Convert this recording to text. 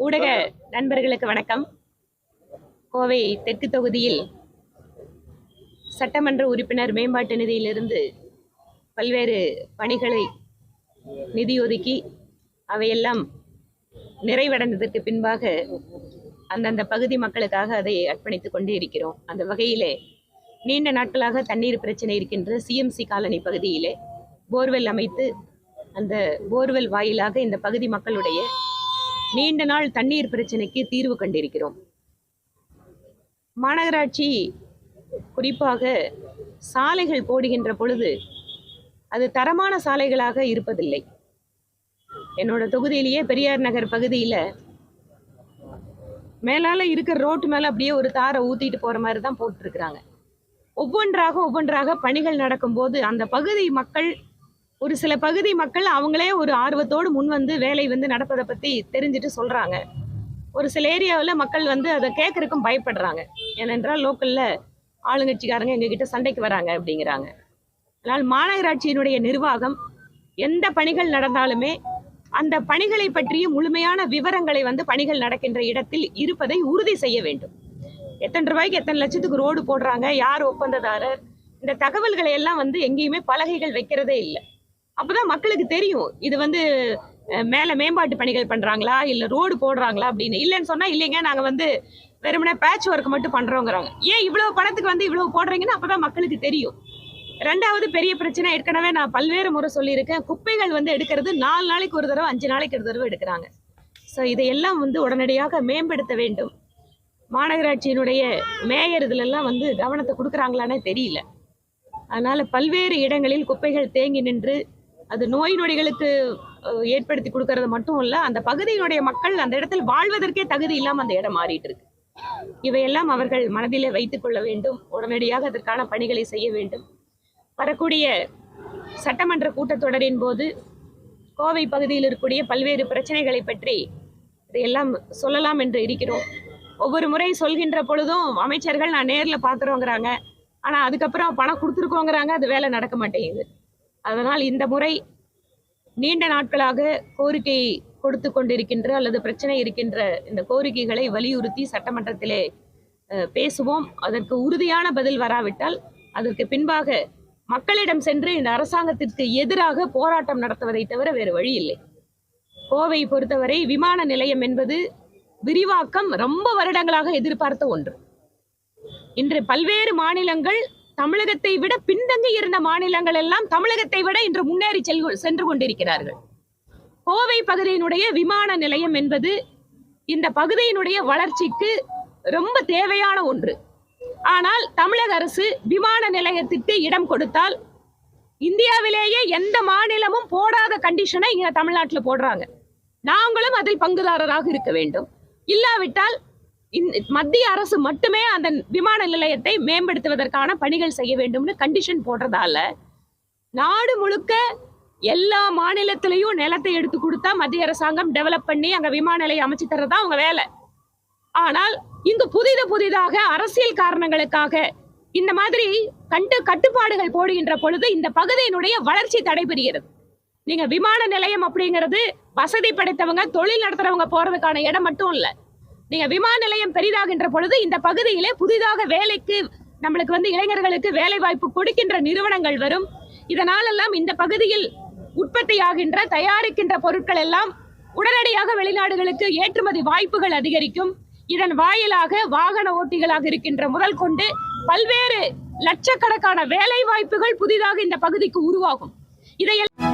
ஊடக நண்பர்களுக்கு வணக்கம். கோவை தெற்கு தொகுதியில் சட்டமன்ற உறுப்பினர் மேம்பாட்டு நிதியிலிருந்து பல்வேறு பணிகளை நிதி ஒதுக்கி அவையெல்லாம் நிறைவடைந்ததற்கு பின்பாக அந்தந்த பகுதி மக்களுக்காக அதை அர்ப்பணித்துக் கொண்டே இருக்கிறோம் அந்த வகையிலே நீண்ட நாட்களாக தண்ணீர் பிரச்சனை இருக்கின்ற சிஎம்சி காலனி பகுதியிலே போர்வெல் அமைத்து அந்த போர்வெல் வாயிலாக இந்த பகுதி மக்களுடைய நீண்ட நாள் தண்ணீர் பிரச்சனைக்கு தீர்வு கண்டிருக்கிறோம். மாநகராட்சி குறிப்பாக சாலைகள் போடுகின்ற பொழுது அது தரமான சாலைகளாக இருப்பதில்லை. என்னோட தொகுதியிலேயே பெரியார் நகர் பகுதியில் மேலால இருக்கிற ரோட்டு மேலே அப்படியே ஒரு தாரை ஊத்திட்டு போற மாதிரி தான் போட்டிருக்கிறாங்க. ஒவ்வொன்றாக ஒவ்வொன்றாக பணிகள் நடக்கும்போது அந்த பகுதி மக்கள் ஒரு சில பகுதி மக்கள் அவங்களே ஒரு ஆர்வத்தோடு முன் வந்து வேலை வந்து நடப்பதை பற்றி தெரிஞ்சுட்டு சொல்கிறாங்க ஒரு சில ஏரியாவில் மக்கள் வந்து அதை கேட்குறக்கும் பயப்படுறாங்க. ஏனென்றால் லோக்கலில் ஆளுங்கட்சிக்காரங்க எங்ககிட்ட சண்டைக்கு வராங்க அப்படிங்கிறாங்க. அதனால் மாநகராட்சியினுடைய நிர்வாகம் எந்த பணிகள் நடந்தாலுமே அந்த பணிகளை பற்றிய முழுமையான விவரங்களை வந்து பணிகள் நடக்கின்ற இடத்தில் இருப்பதை உறுதி செய்ய வேண்டும். எத்தனை ரூபாய்க்கு எத்தனை லட்சத்துக்கு ரோடு போடுறாங்க யார் ஒப்பந்ததாரர் இந்த தகவல்களை எல்லாம் வந்து எங்கேயுமே பலகைகள் வைக்கிறதே இல்லை. அப்பதான் மக்களுக்கு தெரியும். இது வந்து மேலே மேல மேம்பாட்டு பணிகள் பண்றாங்களா? இல்ல ரோடு போடுறாங்களா அப்படின்னு. இல்லைன்னு சொன்னா இல்லைங்க நாங்க வந்து வெறுமனே பேட்ச் ஒர்க் மட்டும் பண்றோங்கிறாங்க ஏன் இவ்வளவு பணத்துக்கு வந்து இவ்வளவு போடுறீங்கன்னா அப்பதான் மக்களுக்கு தெரியும். ரெண்டாவது பெரிய பிரச்சனை ஏற்கனவே நான் பல்வேறு முறை சொல்லியிருக்கேன். குப்பைகள் வந்து எடுக்கிறது நாலு நாளைக்கு ஒரு தடவை அஞ்சு நாளைக்கு ஒரு தடவை எடுக்கிறாங்க. ஸோ இதையெல்லாம் வந்து உடனடியாக மேம்படுத்த வேண்டும். மாநகராட்சியினுடைய மேயர் இதிலெல்லாம் வந்து கவனத்தை கொடுக்குறாங்களானே தெரியல. அதனால் பல்வேறு இடங்களில் குப்பைகள் தேங்கி நின்று அது நோய் நொடிகளுக்கு ஏற்படுத்தி கொடுக்கறது மட்டும் இல்ல அந்த பகுதியினுடைய மக்கள் அந்த இடத்தில் வாழ்வதற்கே தகுதி இல்லாம அந்த இடம் மாறிட்டு இருக்கு இவையெல்லாம் அவர்கள் மனதிலே வைத்துக் கொள்ள வேண்டும் உடனடியாக அதற்கான பணிகளை செய்ய வேண்டும். வரக்கூடிய சட்டமன்ற கூட்டத்தொடரின் போது கோவை பகுதியில் இருக்கக்கூடிய பல்வேறு பிரச்சனைகளை பற்றி இதையெல்லாம் சொல்லலாம் என்று இருக்கிறோம். ஒவ்வொரு முறை சொல்கின்ற பொழுதும் அமைச்சர்கள் நான் நேரில் பார்க்குறோங்கிறாங்க ஆனால் அதுக்கப்புறம் பணம் கொடுத்துருக்கோங்கிறாங்க அது வேலை நடக்க மாட்டேங்குது. அதனால் இந்த முறை நீண்ட நாட்களாக கோரிக்கை கொடுத்து கொண்டிருக்கின்ற அல்லது பிரச்சனை இருக்கின்ற இந்த கோரிக்கைகளை வலியுறுத்தி சட்டமன்றத்திலே பேசுவோம். அதற்கு உறுதியான பதில் வராவிட்டால் அதற்கு பின்பாக மக்களிடம் சென்று இந்த அரசாங்கத்திற்கு எதிராக போராட்டம் நடத்துவதை தவிர வேறு வழி இல்லை. கோவை பொறுத்தவரை விமான நிலையம் என்பது விரிவாக்கம் ரொம்ப வருடங்களாக எதிர்பார்த்த ஒன்று. இன்று பல்வேறு மாநிலங்கள் தமிழகத்தை விட பின்தங்கி இருந்த மாநிலங்கள் எல்லாம் தமிழகத்தை விட இன்று முன்னேறி செல் சென்று கொண்டிருக்கிறார்கள். கோவை பகுதியினுடைய விமான நிலையம் என்பது இந்த பகுதியினுடைய வளர்ச்சிக்கு ரொம்ப தேவையான ஒன்று. ஆனால் தமிழக அரசு விமான நிலையத்திற்கு இடம் கொடுத்தால் இந்தியாவிலேயே எந்த மாநிலமும் போடாத கண்டிஷனை இங்கே தமிழ்நாட்டில் போடுறாங்க. நாங்களும் அதில் பங்குதாரராக இருக்க வேண்டும். இல்லாவிட்டால் மத்திய அரசு மட்டுமே அந்த விமான நிலையத்தை மேம்படுத்துவதற்கான பணிகள் செய்ய வேண்டும்னு கண்டிஷன் போடுறதால நாடு முழுக்க எல்லா மாநிலத்திலையும் நிலத்தை எடுத்து கொடுத்தா மத்திய அரசாங்கம் டெவலப் பண்ணி அங்க விமான நிலையம் அமைச்சு தர்றதா அவங்க வேலை. ஆனால் இங்கு புதிது புதிதாக அரசியல் காரணங்களுக்காக இந்த மாதிரி கண்டு கட்டுப்பாடுகள் போடுகின்ற பொழுது இந்த பகுதியினுடைய வளர்ச்சி தடைபெறுகிறது. நீங்க விமான நிலையம் அப்படிங்கிறது வசதி படைத்தவங்க தொழில் நடத்துறவங்க போறதுக்கான இடம் மட்டும் இல்லை. நீங்க விமான நிலையம் பெரிதாகின்ற பொழுது இந்த பகுதியிலே புதிதாக வேலைக்கு நம்மளுக்கு வந்து இளைஞர்களுக்கு வேலை வாய்ப்பு கொடுக்கின்ற நிறுவனங்கள் வரும். இதனாலெல்லாம் இந்த பகுதியில் உற்பத்தியாகின்ற தயாரிக்கின்ற பொருட்கள் எல்லாம் உடனடியாக வெளிநாடுகளுக்கு ஏற்றுமதி வாய்ப்புகள் அதிகரிக்கும். இதன் வாயிலாக வாகன ஓட்டிகளாக இருக்கின்ற முதல் கொண்டு பல்வேறு லட்சக்கணக்கான வேலை வாய்ப்புகள் புதிதாக இந்த பகுதிக்கு உருவாகும். இதையெல்லாம்